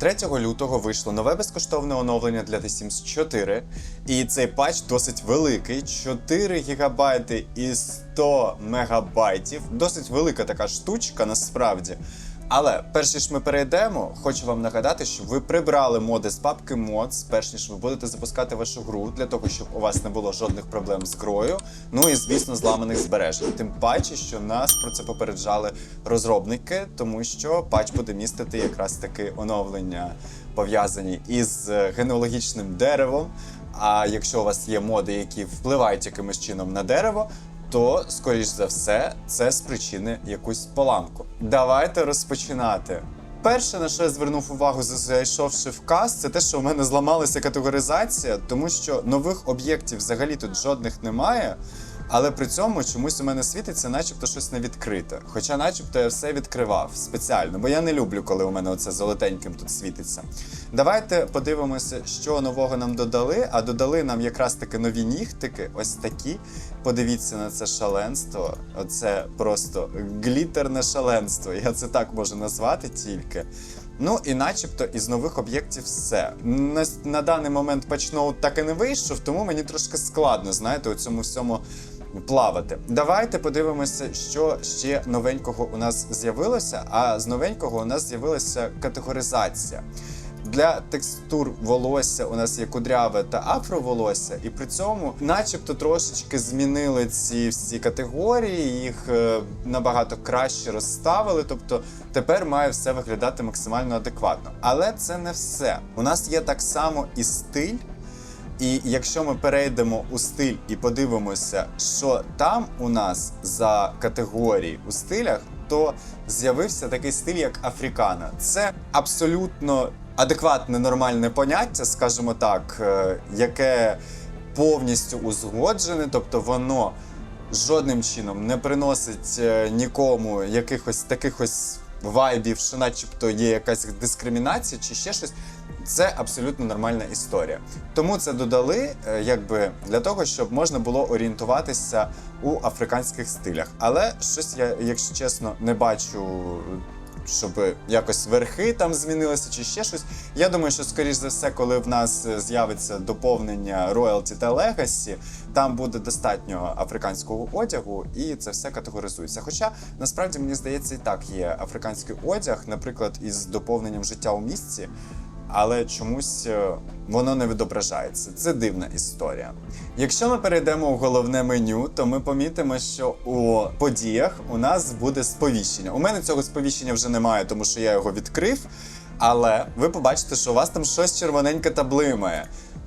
3 лютого вийшло нове безкоштовне оновлення для The Sims 4, і цей патч досить великий 4 гігабайти і 100 мегабайтів. Досить велика така штучка насправді. Але перш ніж ми перейдемо, хочу вам нагадати, що ви прибрали моди з папки Mods, перш ніж ви будете запускати вашу гру, для того, щоб у вас не було жодних проблем з грою. Ну і звісно, зламаних збережень. Тим паче, що нас про це попереджали розробники, тому що патч буде містити якраз таки оновлення, пов'язані із е, генеалогічним деревом. А якщо у вас є моди, які впливають якимось чином на дерево, то, скоріш за все, це спричини якусь поламку. Давайте розпочинати. Перше, на що я звернув увагу, зайшовши в каз, це те, що у мене зламалася категоризація, тому що нових об'єктів взагалі тут жодних немає. Але при цьому чомусь у мене світиться, начебто щось не відкрите. Хоча, начебто, я все відкривав спеціально, бо я не люблю, коли у мене оце золотеньким тут світиться. Давайте подивимося, що нового нам додали. А додали нам якраз таки нові нігтики, ось такі. Подивіться на це шаленство. Оце просто глітерне шаленство. Я це так можу назвати тільки. Ну і начебто із нових об'єктів все. На, на даний момент патчноут так і не вийшов, тому мені трошки складно, знаєте, у цьому всьому плавати. Давайте подивимося, що ще новенького у нас з'явилося. А з новенького у нас з'явилася категоризація. Для текстур волосся у нас є кудряве та афроволосся, і при цьому, начебто, трошечки змінили ці всі категорії, їх е, набагато краще розставили. Тобто тепер має все виглядати максимально адекватно. Але це не все. У нас є так само і стиль. І якщо ми перейдемо у стиль і подивимося, що там у нас за категорії у стилях, то з'явився такий стиль, як африкана. Це абсолютно адекватне нормальне поняття, скажімо так, е, яке повністю узгоджене, тобто воно жодним чином не приносить е, нікому якихось таких ось вайбів, що начебто є якась дискримінація чи ще щось. Це абсолютно нормальна історія. Тому це додали, е, якби для того, щоб можна було орієнтуватися у африканських стилях. Але щось я, якщо чесно, не бачу. Щоб якось верхи там змінилися чи ще щось. Я думаю, що скоріш за все, коли в нас е, з'явиться доповнення Royalty та Legacy, там буде достатньо африканського одягу, і це все категоризується. Хоча насправді мені здається, і так є африканський одяг, наприклад, із доповненням життя у місті але чомусь е, воно не відображається. Це дивна історія. Якщо ми перейдемо в головне меню, то ми помітимо, що у подіях у нас буде сповіщення. У мене цього сповіщення вже немає, тому що я його відкрив. Але ви побачите, що у вас там щось червоненьке та блимає.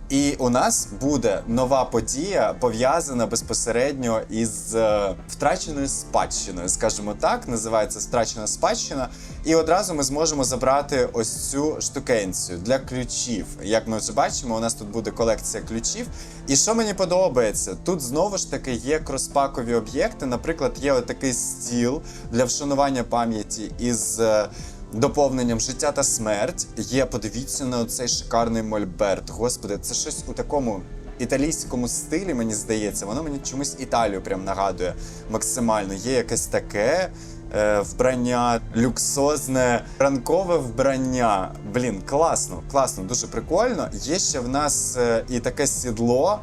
І у нас буде нова подія, пов'язана безпосередньо із е, втраченою спадщиною, скажімо так, називається втрачена спадщина. І одразу ми зможемо забрати ось цю штукенцію для ключів. Як ми вже бачимо, у нас тут буде колекція ключів. І що мені подобається, тут знову ж таки є кроспакові об'єкти. Наприклад, є отакий стіл для вшанування пам'яті із. е, доповненням життя та смерть є. Подивіться на цей шикарний мольберт. Господи, це щось у такому. Італійському стилі, мені здається, воно мені чомусь Італію прям нагадує максимально. Є якесь таке е, вбрання, люксозне, ранкове вбрання. Блін, класно, класно, дуже прикольно. Є ще в нас е, і таке сідло.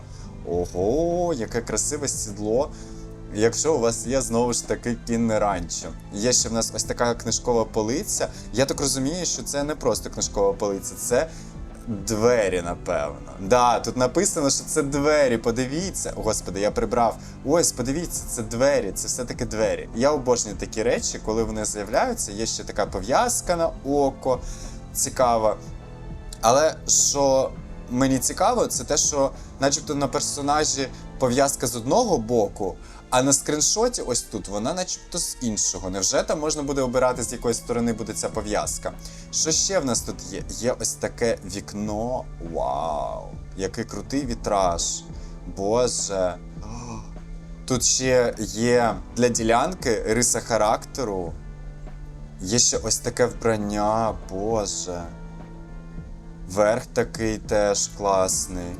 Ого, яке красиве сідло. Якщо у вас є знову ж таки кінне ранчо. Є ще в нас ось така книжкова полиця. Я так розумію, що це не просто книжкова полиця, це двері, напевно. Да, тут написано, що це двері. Подивіться. Господи, я прибрав. Ось, подивіться, це двері, це все-таки двері. Я обожнюю такі речі, коли вони з'являються. Є ще така пов'язка на око цікава. Але що мені цікаво, це те, що, начебто, на персонажі пов'язка з одного боку, а на скріншоті, ось тут, вона, начебто, з іншого. Невже там можна буде обирати, з якої сторони буде ця пов'язка? Що ще в нас тут є? Є ось таке вікно. Вау! Який крутий вітраж. Боже. Тут ще є для ділянки риса характеру. Є ще ось таке вбрання, Боже. Верх такий теж класний.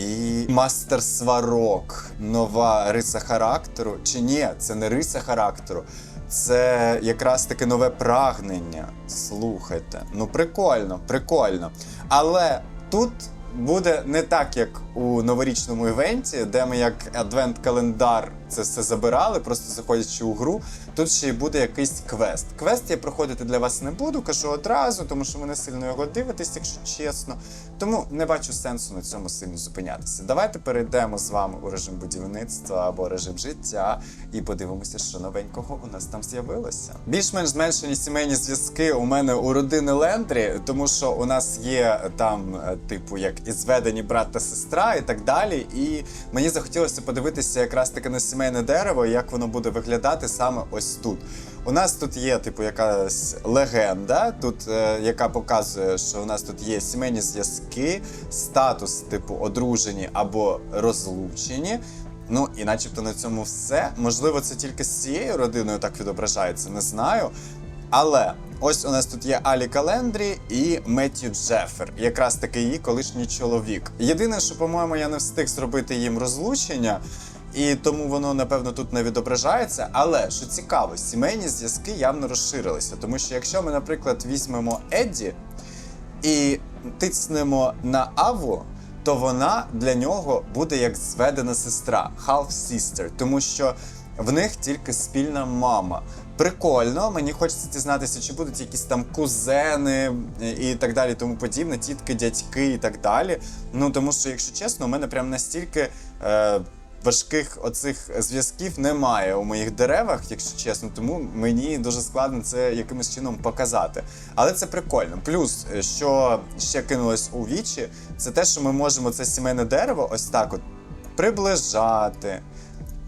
І мастер сварок. Нова риса характеру. Чи ні, це не риса характеру. Це якраз таки нове прагнення. Слухайте. Ну, прикольно, прикольно. Але тут буде не так, як у новорічному івенті, де ми як адвент-календар це все забирали, просто заходячи у гру. Тут ще й буде якийсь квест. Квест я проходити для вас не буду, кажу одразу, тому що ви не сильно його дивитесь, якщо чесно. Тому не бачу сенсу на цьому сильно зупинятися. Давайте перейдемо з вами у режим будівництва або режим життя і подивимося, що новенького у нас там з'явилося. Більш-менш зменшені сімейні зв'язки у мене у родини Лендрі, тому що у нас є там, е, типу, як і зведені брат та сестра, і так далі. І мені захотілося подивитися якраз таки на сімейне дерево, як воно буде виглядати саме ось тут. У нас тут є, типу, якась легенда, тут, е, яка показує, що у нас тут є сімейні зв'язки, статус, типу, одружені або розлучені. Ну і начебто на цьому все. Можливо, це тільки з цією родиною так відображається, не знаю. Але ось у нас тут є Алі Календрі і Меттью Джеффер, якраз таки її колишній чоловік. Єдине, що, по-моєму, я не встиг зробити їм розлучення. І тому воно напевно тут не відображається. Але що цікаво, сімейні зв'язки явно розширилися. Тому що якщо ми, наприклад, візьмемо Едді і тиснемо на Аву, то вона для нього буде як зведена сестра, half sister, тому що в них тільки спільна мама. Прикольно, мені хочеться дізнатися, чи будуть якісь там кузени і так далі, тому подібне, тітки, дядьки і так далі. Ну тому що, якщо чесно, у мене прям настільки. Е, Важких оцих зв'язків немає у моїх деревах, якщо чесно, тому мені дуже складно це якимось чином показати. Але це прикольно. Плюс, е, що ще кинулось у вічі, це те, що ми можемо це сімейне дерево ось так от приближати,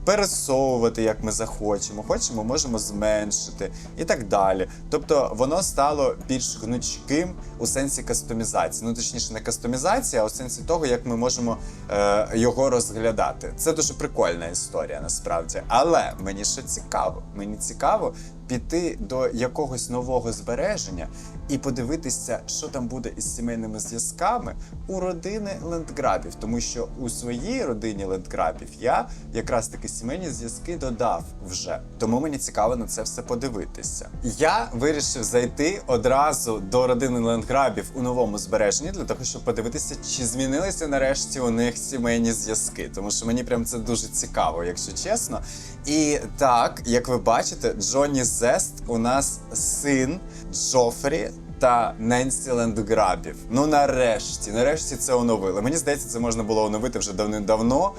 пересовувати, як ми захочемо, хочемо, можемо зменшити і так далі. Тобто воно стало більш гнучким у сенсі кастомізації. Ну точніше, не кастомізація, а у сенсі того, як ми можемо е, його розглядати. Це дуже прикольна історія насправді. Але мені ще цікаво, мені цікаво піти до якогось нового збереження і подивитися, що там буде із сімейними зв'язками у родини лендграбів, тому що у своїй родині лендграбів я якраз таки сімейні зв'язки додав вже. Тому мені цікаво на це все подивитися. Я вирішив зайти одразу до родини лендграбів у новому збереженні для того, щоб подивитися, чи змінилися нарешті у них сімейні зв'язки, тому що мені прям це дуже цікаво, якщо чесно. І так, як ви бачите, Джонні Зест у нас син Джофрі та Ненсі Лендграбів. Ну нарешті, нарешті це оновили. Мені здається, це можна було оновити вже давним-давно,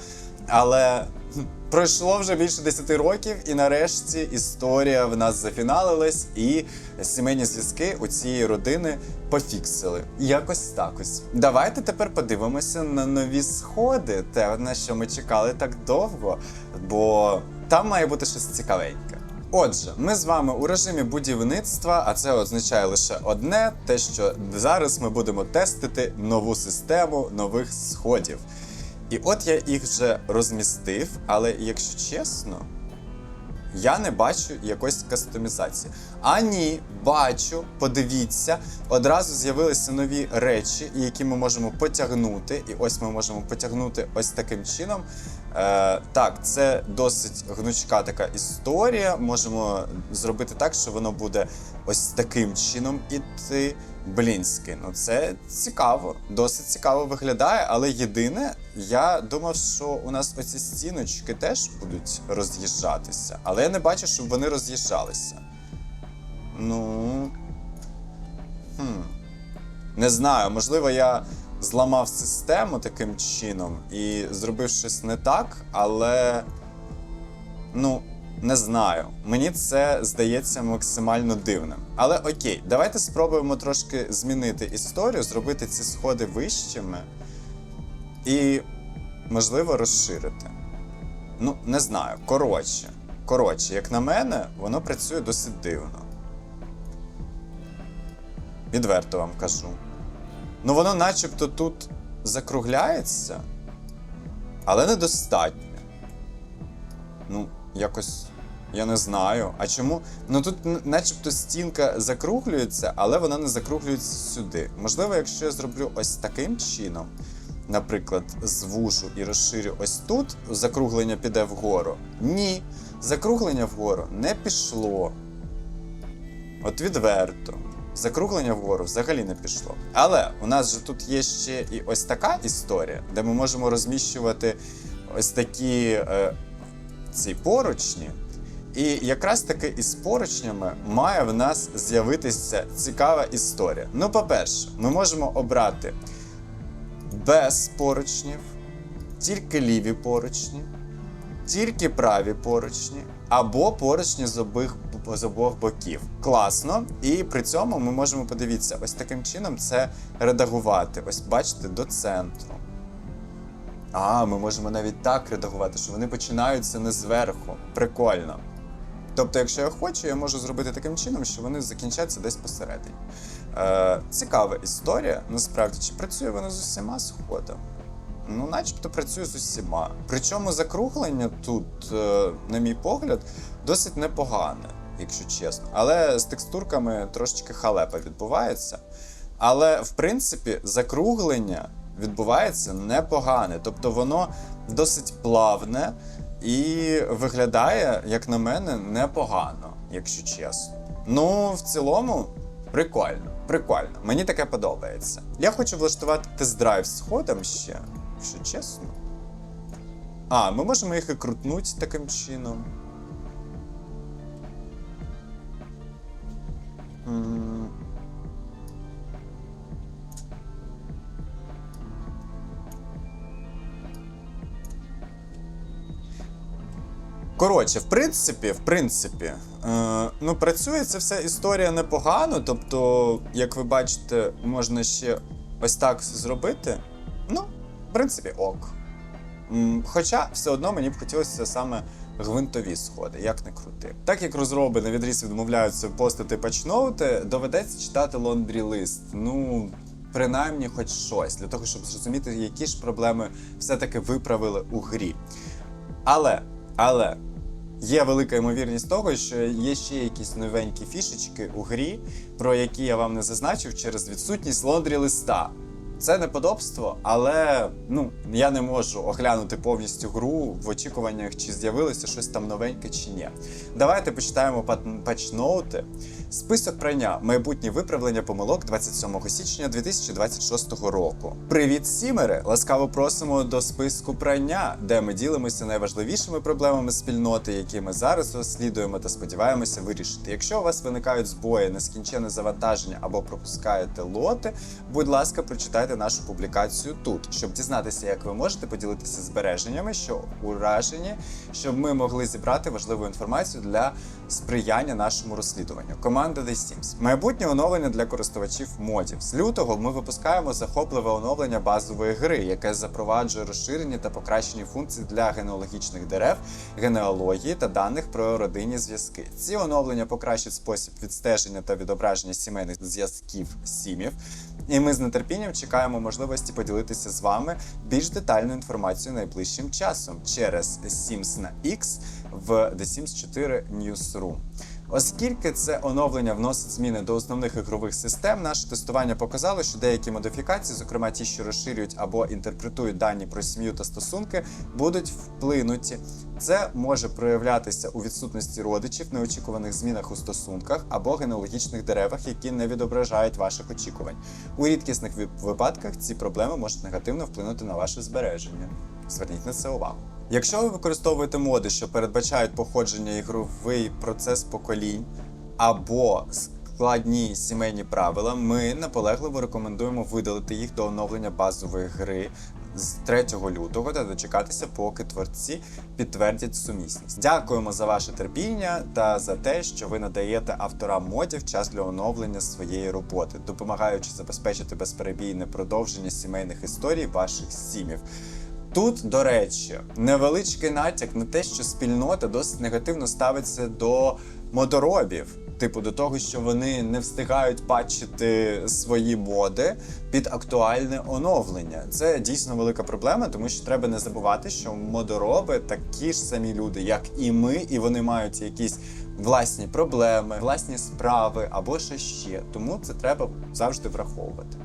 але пройшло вже більше 10 років, і нарешті історія в нас зафіналилась, і сімейні зв'язки у цієї родини пофіксили. Якось так ось. Давайте тепер подивимося на нові сходи, те, на що ми чекали так довго, бо там має бути щось цікавеньке. Отже, ми з вами у режимі будівництва, а це означає лише одне: те, що зараз ми будемо тестити нову систему нових сходів. І от я їх вже розмістив, але якщо чесно, я не бачу якоїсь кастомізації. А ні, бачу, подивіться, одразу з'явилися нові речі, які ми можемо потягнути. І ось ми можемо потягнути ось таким чином. Е, так, це досить гнучка така історія. Можемо зробити так, що воно буде ось таким чином іти. Блінськи, ну це цікаво, досить цікаво виглядає, але єдине, я думав, що у нас оці стіночки теж будуть роз'їжджатися, але я не бачу, щоб вони роз'їжджалися. Ну. Хм. Не знаю, можливо, я зламав систему таким чином і зробив щось не так, але. Ну, не знаю. Мені це здається максимально дивним. Але окей, давайте спробуємо трошки змінити історію, зробити ці сходи вищими і, можливо, розширити. Ну, не знаю. Коротше. Коротше, як на мене, воно працює досить дивно. Відверто вам кажу. Ну, воно начебто тут закругляється, але недостатньо. Якось. Я не знаю. А чому? Ну тут начебто стінка закруглюється, але вона не закруглюється сюди. Можливо, якщо я зроблю ось таким чином, наприклад, звужу і розширю ось тут, закруглення піде вгору. Ні, закруглення вгору не пішло. От відверто. Закруглення вгору взагалі не пішло. Але у нас же тут є ще і ось така історія, де ми можемо розміщувати ось такі е, ці поручні. І якраз таки із поручнями має в нас з'явитися цікава історія. Ну, по-перше, ми можемо обрати без поручнів, тільки ліві поручні, тільки праві поручні, або поручні з обох, з обох боків. Класно. І при цьому ми можемо подивитися, ось таким чином це редагувати. Ось бачите, до центру. А, ми можемо навіть так редагувати, що вони починаються не зверху. Прикольно. Тобто, якщо я хочу, я можу зробити таким чином, що вони закінчаться десь посередині. Е, цікава історія. Насправді, чи працює вона з усіма сходами? Ну, начебто працює з усіма. Причому закруглення тут, е, на мій погляд, досить непогане, якщо чесно. Але з текстурками трошечки халепа відбувається. Але в принципі закруглення відбувається непогане. Тобто воно досить плавне і виглядає, як на мене, непогано, якщо чесно. Ну, в цілому, прикольно. Прикольно. Мені таке подобається. Я хочу влаштувати тест-драйв з ходом ще, якщо чесно. А, ми можемо їх і крутнути таким чином. М. Коротше, в принципі, в принципі, е, ну працює ця вся історія непогано. Тобто, як ви бачите, можна ще ось так зробити. Ну, в принципі, ок. Хоча все одно мені б хотілося саме гвинтові сходи, як не крути. Так як розроби на відріз відмовляються постити патчноути, доведеться читати лондрі лист. Ну. Принаймні, хоч щось, для того, щоб зрозуміти, які ж проблеми все-таки виправили у грі. Але, але є велика ймовірність того, що є ще якісь новенькі фішечки у грі, про які я вам не зазначив через відсутність лондрі листа. Це неподобство, але ну я не можу оглянути повністю гру в очікуваннях, чи з'явилося щось там новеньке чи ні. Давайте почитаємо пат- патчноути. Список прання майбутнє виправлення помилок 27 січня 2026 року. Привіт, сімери! Ласкаво просимо до списку прання, де ми ділимося найважливішими проблемами спільноти, які ми зараз розслідуємо та сподіваємося вирішити. Якщо у вас виникають збої, нескінченне завантаження або пропускаєте лоти, будь ласка, прочитайте нашу публікацію тут, щоб дізнатися, як ви можете поділитися збереженнями, що уражені, щоб ми могли зібрати важливу інформацію для сприяння нашому розслідуванню. Команда The Sims. Майбутнє оновлення для користувачів модів. З лютого ми випускаємо захопливе оновлення базової гри, яке запроваджує розширені та покращені функції для генеалогічних дерев, генеалогії та даних про родинні зв'язки. Ці оновлення покращать спосіб відстеження та відображення сімейних зв'язків сімів. І ми з нетерпінням чекаємо можливості поділитися з вами більш детальною інформацією найближчим часом через Sims на X в The Sims 4 Newsroom. Оскільки це оновлення вносить зміни до основних ігрових систем, наше тестування показало, що деякі модифікації, зокрема ті, що розширюють або інтерпретують дані про сім'ю та стосунки, будуть вплинуті. Це може проявлятися у відсутності родичів, неочікуваних змінах у стосунках або генеалогічних деревах, які не відображають ваших очікувань. У рідкісних випадках ці проблеми можуть негативно вплинути на ваше збереження. Зверніть на це увагу. Якщо ви використовуєте моди, що передбачають походження ігровий процес поколінь або складні сімейні правила, ми наполегливо рекомендуємо видалити їх до оновлення базової гри з 3 лютого та дочекатися, поки творці підтвердять сумісність. Дякуємо за ваше терпіння та за те, що ви надаєте авторам модів час для оновлення своєї роботи, допомагаючи забезпечити безперебійне продовження сімейних історій ваших сімів. Тут, до речі, невеличкий натяк на те, що спільнота досить негативно ставиться до модоробів. Типу до того, що вони не встигають патчити свої моди під актуальне оновлення. Це дійсно велика проблема, тому що треба не забувати, що модороби такі ж самі люди, як і ми, і вони мають якісь власні проблеми, власні справи або що ще. Тому це треба завжди враховувати.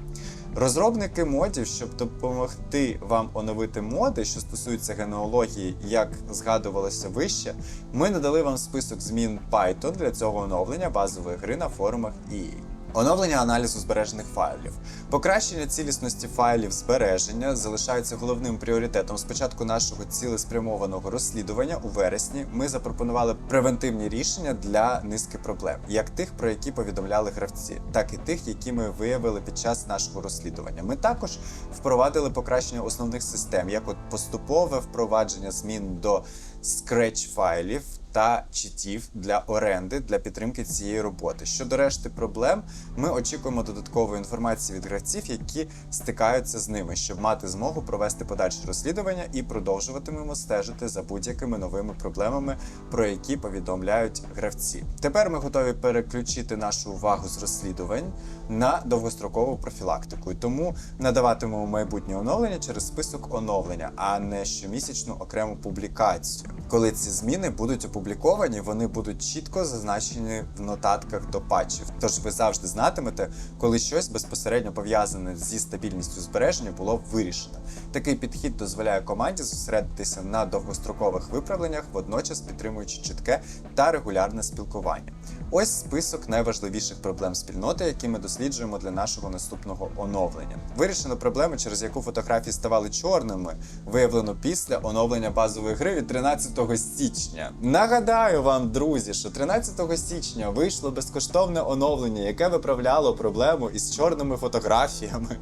Розробники модів, щоб допомогти вам оновити моди, що стосуються генеалогії, як згадувалося вище, ми надали вам список змін Python для цього оновлення базової гри на форумах EA. Оновлення аналізу збережених файлів. Покращення цілісності файлів збереження залишається головним пріоритетом. Спочатку нашого цілеспрямованого розслідування у вересні ми запропонували превентивні рішення для низки проблем, як тих, про які повідомляли гравці, так і тих, які ми виявили під час нашого розслідування. Ми також впровадили покращення основних систем, як от поступове впровадження змін до scratch файлів та читів для оренди для підтримки цієї роботи. Щодо решти проблем, ми очікуємо додаткової інформації від гравців, які стикаються з ними, щоб мати змогу провести подальше розслідування і продовжуватимемо стежити за будь-якими новими проблемами, про які повідомляють гравці. Тепер ми готові переключити нашу увагу з розслідувань на довгострокову профілактику, тому надаватимемо майбутнє оновлення через список оновлення, а не щомісячну окрему публікацію. Коли ці зміни будуть опубліковані, вони будуть чітко зазначені в нотатках до патчів. Тож ви завжди знатимете, коли щось безпосередньо пов'язане зі стабільністю збереження було вирішено. Такий підхід дозволяє команді зосередитися на довгострокових виправленнях, водночас підтримуючи чітке та регулярне спілкування. Ось список найважливіших проблем спільноти, які ми досліджуємо для нашого наступного оновлення. Вирішено проблеми, через яку фотографії ставали чорними, виявлено після оновлення базової гри від 13 січня. Нагадаю вам, друзі, що 13 січня вийшло безкоштовне оновлення, яке виправляло проблему із чорними фотографіями.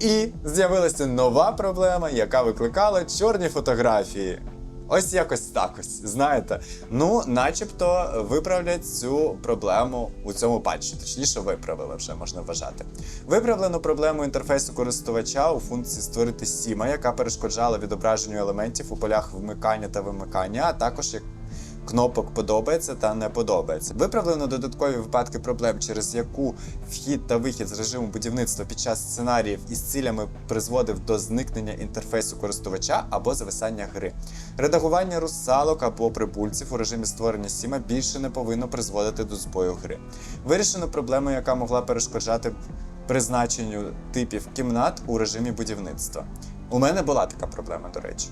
І з'явилася нова проблема, яка викликала чорні фотографії. Ось якось так ось, знаєте. Ну, начебто, виправлять цю проблему у цьому патчі. Точніше, виправили вже можна вважати. Виправлено проблему інтерфейсу користувача у функції створити сіма, яка перешкоджала відображенню елементів у полях вмикання та вимикання, а також як кнопок подобається та не подобається. Виправлено додаткові випадки проблем, через яку вхід та вихід з режиму будівництва під час сценаріїв із цілями призводив до зникнення інтерфейсу користувача або зависання гри. Редагування русалок або прибульців у режимі створення сіма більше не повинно призводити до збою гри. Вирішено проблему, яка могла перешкоджати призначенню типів кімнат у режимі будівництва. У мене була така проблема, до речі.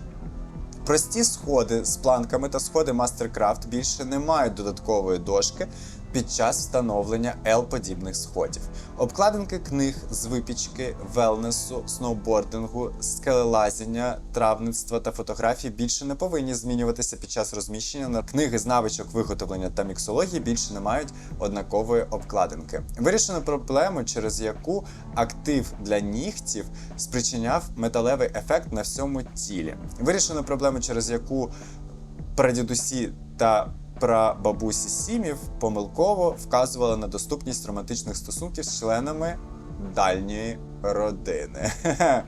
Прості сходи з планками та сходи MasterCraft більше не мають додаткової дошки під час встановлення L-подібних сходів. Обкладинки книг з випічки, велнесу, сноубордингу, скелелазіння, травництва та фотографій більше не повинні змінюватися під час розміщення на книги з навичок виготовлення та міксології більше не мають однакової обкладинки. Вирішено проблему, через яку актив для нігтів спричиняв металевий ефект на всьому тілі. Вирішено проблему, через яку прадідусі та прабабусі сімів помилково вказували на доступність романтичних стосунків з членами дальньої родини.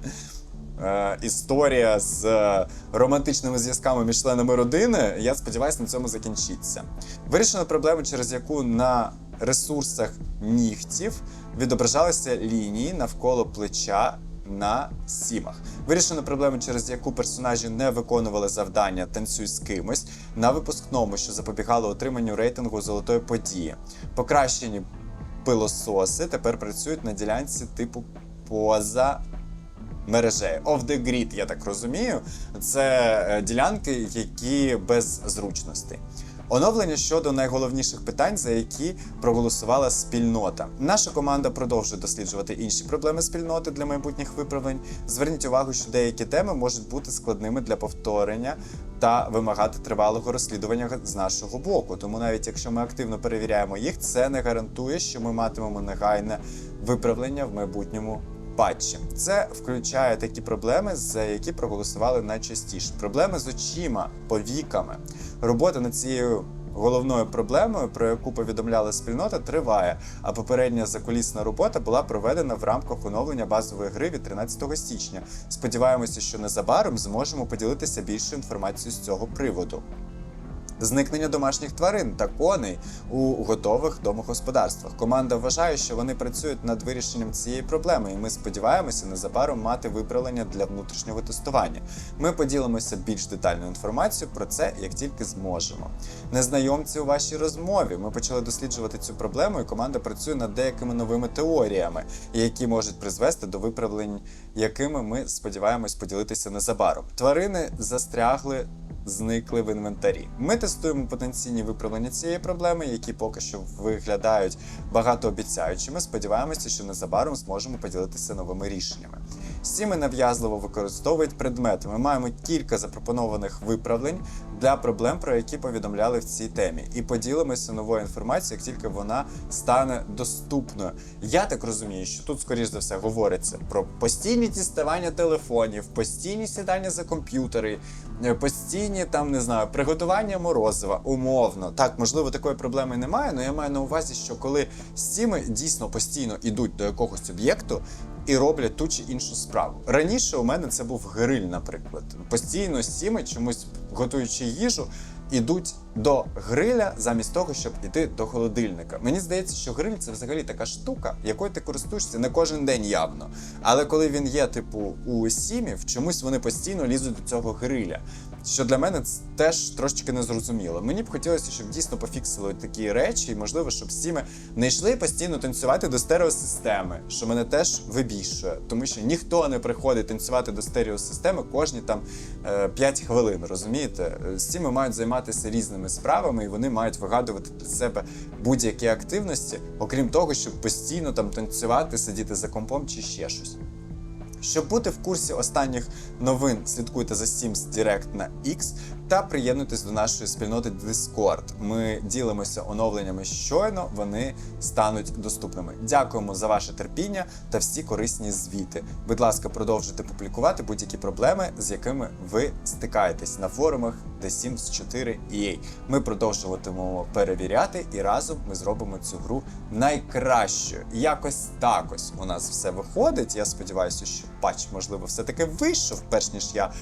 Е, Історія з е, романтичними зв'язками між членами родини, я сподіваюся, на цьому закінчиться. Вирішено проблему, через яку на ресурсах нігтів відображалися лінії навколо плеча на сімах. Вирішено проблему, через яку персонажі не виконували завдання танцюй з кимось на випускному, що запобігало отриманню рейтингу золотої події. Покращені пилососи тепер працюють на ділянці типу поза мережею. Off the grid, я так розумію. Це е, ділянки, які без зручностей. Оновлення щодо найголовніших питань, за які проголосувала спільнота. Наша команда продовжує досліджувати інші проблеми спільноти для майбутніх виправлень. Зверніть увагу, що деякі теми можуть бути складними для повторення та вимагати тривалого розслідування з нашого боку. Тому навіть якщо ми активно перевіряємо їх, це не гарантує, що ми матимемо негайне виправлення в майбутньому патчі. Це включає такі проблеми, за які проголосували найчастіше. Проблеми з очима, повіками. Робота над цією головною проблемою, про яку повідомляла спільнота, триває. А попередня закулісна робота була проведена в рамках оновлення базової гри від 13 січня. Сподіваємося, що незабаром зможемо поділитися більшою інформацією з цього приводу. Зникнення домашніх тварин та коней у готових домогосподарствах. Команда вважає, що вони працюють над вирішенням цієї проблеми, і ми сподіваємося незабаром мати виправлення для внутрішнього тестування. Ми поділимося більш детальною інформацією про це, як тільки зможемо. Незнайомці у вашій розмові. Ми почали досліджувати цю проблему, і команда працює над деякими новими теоріями, які можуть призвести до виправлень, якими ми сподіваємось поділитися незабаром. Тварини застрягли зникли в інвентарі. Ми тестуємо потенційні виправлення цієї проблеми, які поки що виглядають багатообіцяючими. Сподіваємося, що незабаром зможемо поділитися новими рішеннями. Сіми нав'язливо використовують предмети. Ми маємо кілька запропонованих виправлень для проблем, про які повідомляли в цій темі, і поділимося новою інформацією, як тільки вона стане доступною. Я так розумію, що тут, скоріш за все, говориться про постійні діставання телефонів, постійні сідання за комп'ютери, е, постійні там не знаю, приготування морозива, умовно. Так, можливо, такої проблеми немає, але я маю на увазі, що коли сіми дійсно постійно йдуть до якогось об'єкту. І роблять ту чи іншу справу. Раніше у мене це був гриль, наприклад. Постійно сіми чомусь готуючи їжу, ідуть до гриля замість того, щоб іти до холодильника. Мені здається, що гриль це взагалі така штука, якою ти користуєшся не кожен день явно. Але коли він є, типу, у сімів, чомусь вони постійно лізуть до цього гриля. Що для мене це теж трошечки незрозуміло. Мені б хотілося, щоб дійсно пофіксили такі речі, і можливо, щоб сіми не йшли постійно танцювати до стереосистеми, що мене теж вибішує, тому що ніхто не приходить танцювати до стереосистеми кожні там е, 5 хвилин. Розумієте? Е, Сіми мають займатися різними справами, і вони мають вигадувати для себе будь-які активності, окрім того, щоб постійно там танцювати, сидіти за компом чи ще щось. Щоб бути в курсі останніх новин, слідкуйте за Sims Direct на X та приєднуйтесь до нашої спільноти Discord. Ми ділимося оновленнями щойно, вони стануть доступними. Дякуємо за ваше терпіння та всі корисні звіти. Будь ласка, продовжуйте публікувати будь-які проблеми, з якими ви стикаєтесь на форумах The Sims 4 EA. Ми продовжуватимемо перевіряти, і разом ми зробимо цю гру найкращою. Якось так у нас все виходить. Я сподіваюся, що патч, можливо, все-таки вийшов, перш ніж я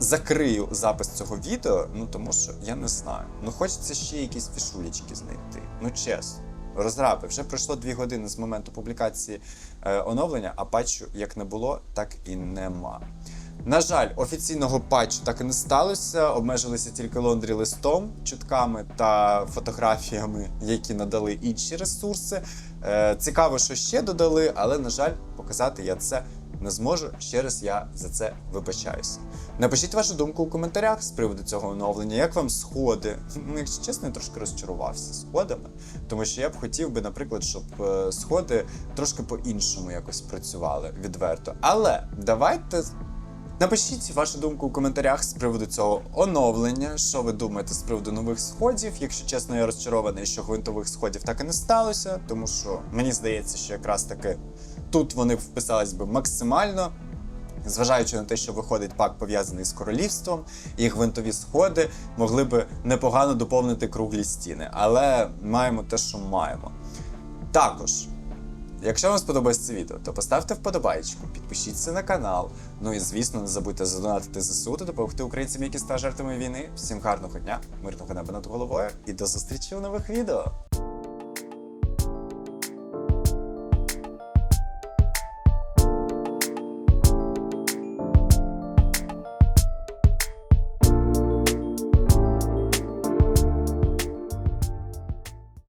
закрию запис цього відео. Ну тому що я не знаю. Ну хочеться ще якісь фішулечки знайти. Ну чесно. Розраби, вже пройшло дві години з моменту публікації е, оновлення, а патчу як не було, так і нема. На жаль, офіційного патчу так і не сталося. Обмежилися тільки лондрі листом, чутками та фотографіями, які надали інші ресурси. Е, цікаво, що ще додали, але на жаль, показати я це не зможу. Ще раз я за це вибачаюся. Напишіть вашу думку у коментарях з приводу цього оновлення. Як вам сходи? Ну, якщо чесно, я трошки розчарувався сходами, тому що я б хотів би, наприклад, щоб е, сходи трошки по-іншому якось працювали відверто. Але давайте. Напишіть вашу думку у коментарях з приводу цього оновлення. Що ви думаєте з приводу нових сходів? Якщо чесно, я розчарований, що гвинтових сходів так і не сталося, тому що мені здається, що якраз таки тут вони вписались би максимально. Зважаючи на те, що виходить пак пов'язаний з королівством, і гвинтові сходи могли би непогано доповнити круглі стіни, але маємо те, що маємо. Також, якщо вам сподобалось це відео, то поставте вподобайку, підпишіться на канал. Ну і звісно, не забудьте задонатити ЗСУ та допомогти українцям, які стали жертвами війни. Всім гарного дня, мирного неба над головою і до зустрічі у нових відео.